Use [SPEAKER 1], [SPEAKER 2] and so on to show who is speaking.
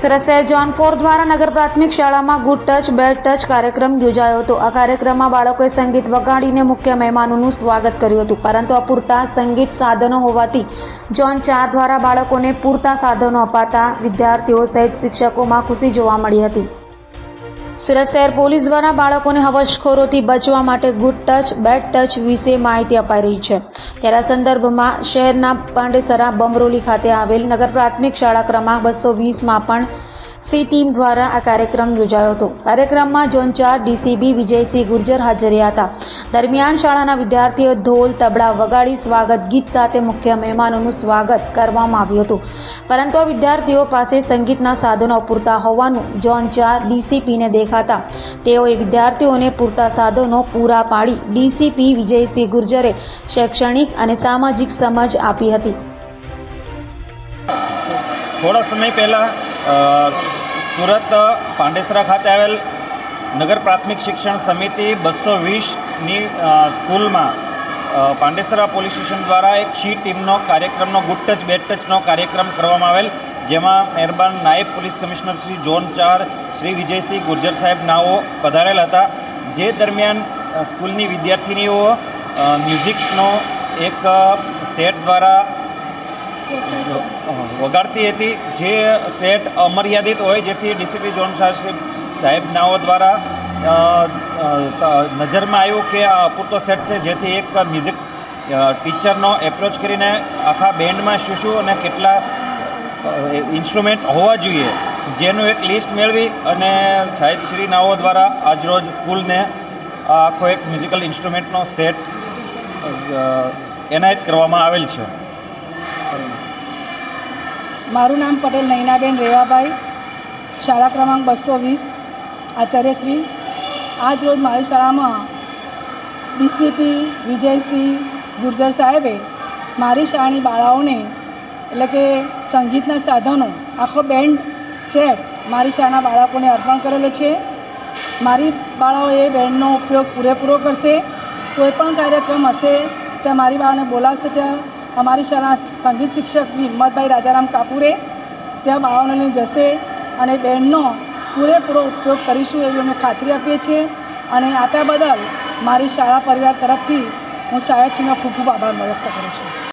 [SPEAKER 1] સરસિયા જોનફોર દ્વારા નગર પ્રાથમિક શાળામાં ગુડ ટચ, બેડ ટચ કાર્યક્રમ યોજાયો હતો. આ કાર્યક્રમમાં બાળકોએ સંગીત વગાડીને મુખ્ય મહેમાનોનું સ્વાગત કર્યું હતું. પરંતુ અપૂરતા સંગીત સાધનો હોવાથી જોન ચાર દ્વારા બાળકોને પૂરતા સાધનો અપાતા વિદ્યાર્થીઓ સહિત શિક્ષકોમાં ખુશી જોવા મળી હતી. સુરત શહેર પોલીસ દ્વારા બાળકોને હવસખોરોથી બચવા માટે ગુડ ટચ બેડ ટચ વિશે માહિતી અપાઈ રહી છે. ત્યારે સંદર્ભમાં શહેરના પાંડેસરા બમરોલી ખાતે આવેલ નગર પ્રાથમિક શાળા ક્રમાંક બસો વીસમાં પણ સી ટીમ દ્વારા આ કાર્યક્રમ યોજાયો હતો. કાર્યક્રમમાં ઝોન ચાર ડીસીબી વિજયસિંહ ગુર્જર હાજર રહ્યા હતા. દરમિયાન શાળાના વિદ્યાર્થીઓ ઢોલ, તબલા વગાડી સ્વાગત ગીત સાથે મુખ્ય મહેમાનોનું સ્વાગત કરવામાં આવ્યું હતું. પરંતુ આ વિદ્યાર્થીઓ પાસે સંગીતના સાધનો પૂરતા હોવાનું ઝોન ચાર ડીસીપીને દેખાતા. તેઓએ વિદ્યાર્થીઓને પૂરતા સાધનો પૂરા પાડી ડીસીપી વિજયસિંહ ગુર્જરે શૈક્ષણિક અને સામાજિક સમજ આપી હતી.
[SPEAKER 2] થોડા સમય પહેલાં સુરત, પાંડેસરા ખાતે આવેલ નગર પ્રાથમિક શિક્ષણ સમિતિ બસો વીસની સ્કૂલમાં પાંડેસરા પોલીસ સ્ટેશન દ્વારા એક શી ટીમનો કાર્યક્રમનો ગુડ ટચ બેડ ટચનો કાર્યક્રમ કરવામાં આવેલ, જેમાં મહેરબાન નાયબ પોલીસ કમિશનર શ્રી જોન ચાર, શ્રી વિજયસિંહ ગુર્જર સાહેબ નાઓ પધારેલ હતા. જે દરમિયાન સ્કૂલની વિદ્યાર્થિનીઓ મ્યુઝિકનો એક સેટ દ્વારા વગાડતી હતી જે સેટ અમર્યાદિત હોય, જેથી ડીસીપી જોન સાહેબ સાહેબ નાઓ દ્વારા નજરમાં આવ્યું કે આ અપૂરતો સેટ છે, જેથી એક મ્યુઝિક ટીચરનો એપ્રોચ કરીને આખા બેન્ડમાં શું શું અને કેટલા ઇન્સ્ટ્રુમેન્ટ હોવા જોઈએ. જેનું એક લિસ્ટ મેળવી અને સાહેબ શ્રી નાઓ દ્વારા આજરોજ સ્કૂલને આખો એક મ્યુઝિકલ ઇન્સ્ટ્રુમેન્ટનો સેટ એનાયત કરવામાં આવેલ છે.
[SPEAKER 3] મારું નામ પટેલ નૈનાબેન રેવાભાઈ, શાળા ક્રમાંક બસો વીસ, આચાર્યશ્રી. આજ રોજ મારી શાળામાં ડીસીપી વિજયસિંહ ગુર્જર સાહેબે મારી શાળાની બાળાઓને, એટલે કે સંગીતના સાધનો, આખો બેન્ડ સેટ મારી શાળાના બાળકોને અર્પણ કરેલો છે. મારી બાળાઓ એ બેન્ડનો ઉપયોગ પૂરેપૂરો કરશે. કોઈ પણ કાર્યક્રમ હશે, ત્યાં મારી બાળાને બોલાવશે ત્યાં અમારી શાળાના સંગીત શિક્ષક શ્રી હિંમતભાઈ રાજારામ કાપુરે ત્યાં બાળકોને જશે અને બેન્ડનો પૂરેપૂરો ઉપયોગ કરીશું એવી અમે ખાતરી આપીએ છીએ અને આપ્યા બદલ મારી શાળા પરિવાર તરફથી હું સાહેબશ્રીનો ખૂબ ખૂબ આભાર વ્યક્ત કરું છું